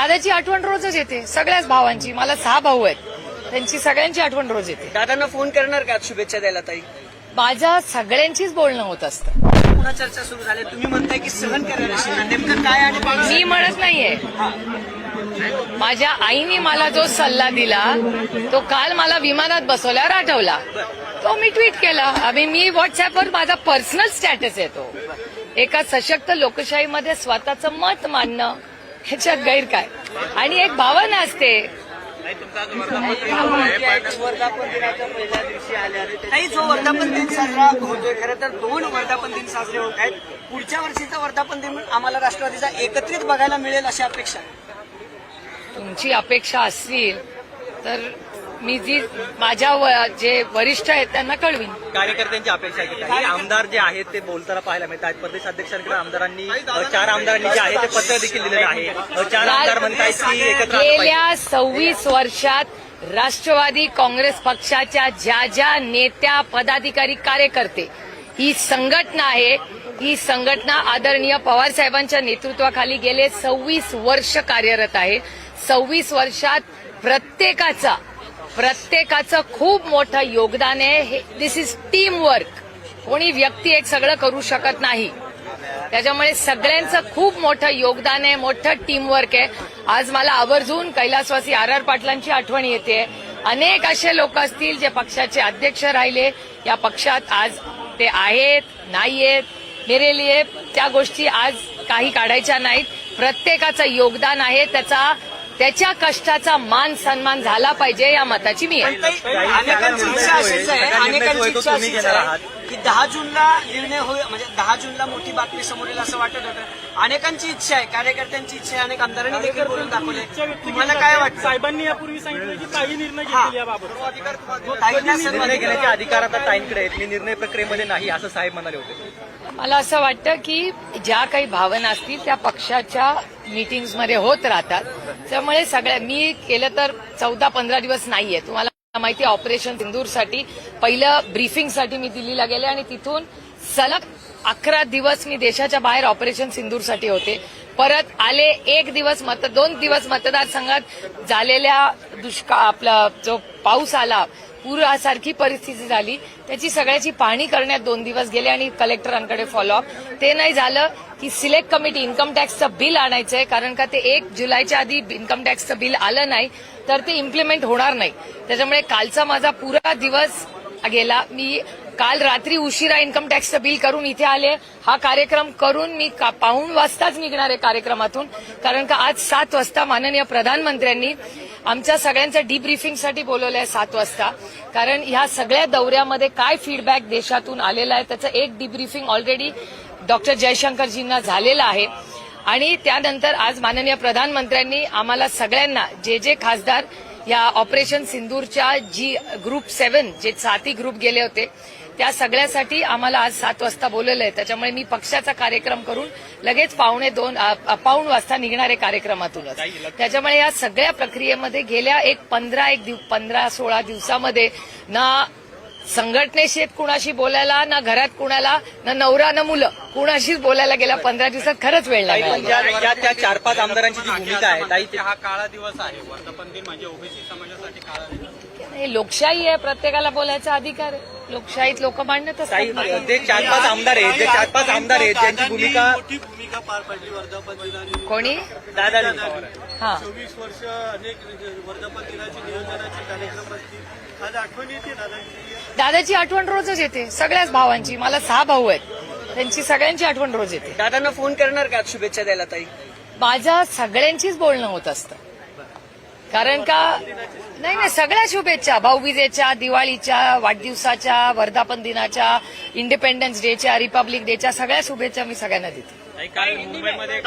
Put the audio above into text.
दादाची आठवण रोजच येते सगळ्याच भावांची. मला सहा भाऊ आहेत. त्यांची सगळ्यांची आठवण रोज येते. दादांना फोन करणार का शुभेच्छा द्यायला ताई? माझ्या सगळ्यांचीच बोलणं होत असतं. पुन्हा चर्चा सुरू झाली. तुम्ही म्हणताय की सहन करायला. नेमकं काय आणि मी म्हणत नाहीये. माझ्या आईने मला जो सल्ला दिला तो काल मला विमानात बसवल्यावर आठवला. तो मी ट्विट केला. आम्ही मी व्हॉट्सअपवर माझा पर्सनल स्टॅटस येतो. एका सशक्त लोकशाहीमध्ये स्वतःचं मत मांडणं ह्याच्यात गैर काय आणि एक भावना असते. वर्धापन दिनाच्या पहिल्या दिवशी आल्या काही जो वर्धापन दिन साजरा होतोय खरं तर दोन वर्धापन दिन साजरे होत आहेत. पुढच्या वर्षीचा वर्धापन दिन आम्हाला राष्ट्रवादीचा एकत्रित बघायला मिळेल अशी अपेक्षा. तुमची अपेक्षा असतील तर मी जी माझ्या व- जे वरिष्ठ आहेत त्यांना कळवीन. कार्यकर्त्यांची अपेक्षा काही आमदार जे आहेत ते बोलताना पाहायला मिळतात. प्रदेश अध्यक्षांकडे आमदारांनी चार आमदारांनी जे आहे ते पत्र देखील दिलेलं आहे. चार आमदार म्हणतायत की. गेल्या सव्वीस वर्षात राष्ट्रवादी काँग्रेस पक्षाच्या ज्या ज्या नेत्या पदाधिकारी कार्यकर्ते ही संघटना आहे ही संघटना आदरणीय पवार साहेबांच्या नेतृत्वाखाली गेले सव्वीस वर्ष कार्यरत आहे. सव्वीस वर्षात प्रत्येकाचा प्रत्येकाचं खूप मोठं योगदान आहे. दिस इज टीम वर्क कोणी व्यक्ती एक सगळं करू शकत नाही. त्याच्यामुळे सगळ्यांचं खूप मोठं योगदान आहे मोठं टीमवर्क आहे. आज मला आवर्जून कैलासवासी आर आर पाटलांची आठवण येते. अनेक असे लोक असतील जे पक्षाचे अध्यक्ष राहिले. या पक्षात आज ते आहेत नाहीयेत मेरे लिए त्या गोष्टी आज काही काढायच्या नाहीत. प्रत्येकाचं योगदान आहे. त्याचा त्याच्या कष्टाचा मान सन्मान झाला पाहिजे या मताची मी आहे. पण ताई, अनेकांची इच्छा अशीच आहे अनेकांची इच्छा अशीच आहे. की दहा जूनला निर्णय होईल म्हणजे दहा जूनला मोठी बातमी समोर येईल असं वाटत होतं. अनेकांची इच्छा आहे कार्यकर्त्यांची इच्छा आहे अनेक आमदारांनी देखील बोलून दाखवले तुम्हाला काय वाटतं? साहेबांनी यापूर्वी सांगितलं की काही निर्णय हा. घेतील याबाबत ताईंना निर्णय घेण्याचे अधिकार आता ताईंकडे आहेत. मी निर्णय प्रक्रियेमध्ये नाही असं साहेब म्हणाले होते. मला असं वाटतं की ज्या काही भावना असतील त्या पक्षाच्या मीटिंग्समध्ये होत राहतात. त्यामुळे सगळ्या मी केलं तर चौदा पंधरा दिवस नाहीये. तुम्हाला माहिती ऑपरेशन सिंदूरसाठी. पहिलं ब्रीफिंगसाठी मी दिल्लीला गेले आणि तिथून सलग अकरा दिवस मी देशाच्या बाहेर ऑपरेशन सिंदूरसाठी होते. परत आले एक दिवस मत दोन दिवस मतदारसंघात झालेल्या दुष्काळ आपला जो पाऊस आला पूरासारखी परिस्थिती झाली. त्याची सगळ्याची पाहणी करण्यात दोन दिवस गेले आणि कलेक्टरांकडे फॉलोअप ते नाही झालं की सिलेक्ट कमिटी इन्कम टॅक्सचं बिल आणायचं आहे कारण का ते एक जुलैच्या आधी इन्कम टॅक्सचं बिल आलं नाही तर ते इम्प्लिमेंट होणार नाही. त्याच्यामुळे कालचा माझा पुरा दिवस गेला. मी काल रात्री उशिरा इन्कम टॅक्सचं बिल करून इथे आले. हा कार्यक्रम करून मी का- पाऊण वाजताच निघणार आहे कार्यक्रमातून. कारण का आज सात वाजता माननीय प्रधानमंत्र्यांनी आमच्या सगळ्यांचं डीब्रीफिंगसाठी बोलवलं आहे सात वाजता. कारण ह्या सगळ्या दौऱ्यामध्ये काय फीडबॅक देशातून आलेला आहे त्याचं एक डीब्रिफिंग ऑलरेडी डॉक्टर जयशंकरजींना झालेलं आहे. आणि त्यानंतर आज माननीय प्रधानमंत्र्यांनी आम्हाला सगळ्यांना जे जे खासदार या ऑपरेशन सिंदूरच्या जी ग्रुप सेव्हन जे साती ग्रुप गेले होते त्या सगळ्यासाठी आम्हाला आज सात वाजता बोलवलं आहे त्याच्यामुळे मी पक्षाचा कार्यक्रम करून लगेच पावणे दोन पाऊण वाजता निघणार कार्यक्रमातूनच. त्याच्यामुळे या सगळ्या प्रक्रियेमध्ये गेल्या एक पंधरा एक दिव पंधरा सोळा दिवसामध्ये ना संघटनेशी कुणाशी बोलायला ना घरात कुणाला ना नवरा ना मुलं. कुणाशीच बोलायला गेल्या पंधरा दिवसात खरंच वेळ लागला. पण ज्या ज्या त्या चार पाच आमदारांची जी भूमिका आहे ताई ते- हा काळा दिवस आहे. वर्धापन दिन म्हणजे ओबीसी समाजासाठी काळा दिवस हे लोकशाही आहे प्रत्येकाला बोलायचा अधिकार आहे. लोकशाहीत लोक मांडत असतात. जे चार पाच आमदार आहेत जे चार पाच आमदार आहेत त्यांची भूमिका भूमिका पार पडली वर्धापन दिनाने कोणी? दादा हा. चोवीस वर्ष अनेक वर्धापन दिनाचे नियोजनाचे कार्यक्रम असतील. आज आठवण येते दादांची. दादाची आठवण रोजच येते सगळ्याच भावांची. मला सहा भाऊ आहेत. त्यांची सगळ्यांची आठवण रोज येते. दादांना फोन करणार का शुभेच्छा द्यायला ताई? माझ्या सगळ्यांचीच बोलणं होत असतं. कारण का नाही नाही सगळ्या शुभेच्छा. भाऊबीजेच्या दिवाळीच्या वाढदिवसाच्या वर्धापन दिनाच्या इंडिपेंडन्स डेच्या रिपब्लिक डेच्या सगळ्या शुभेच्छा मी सगळ्यांना देते. मुंबईमध्ये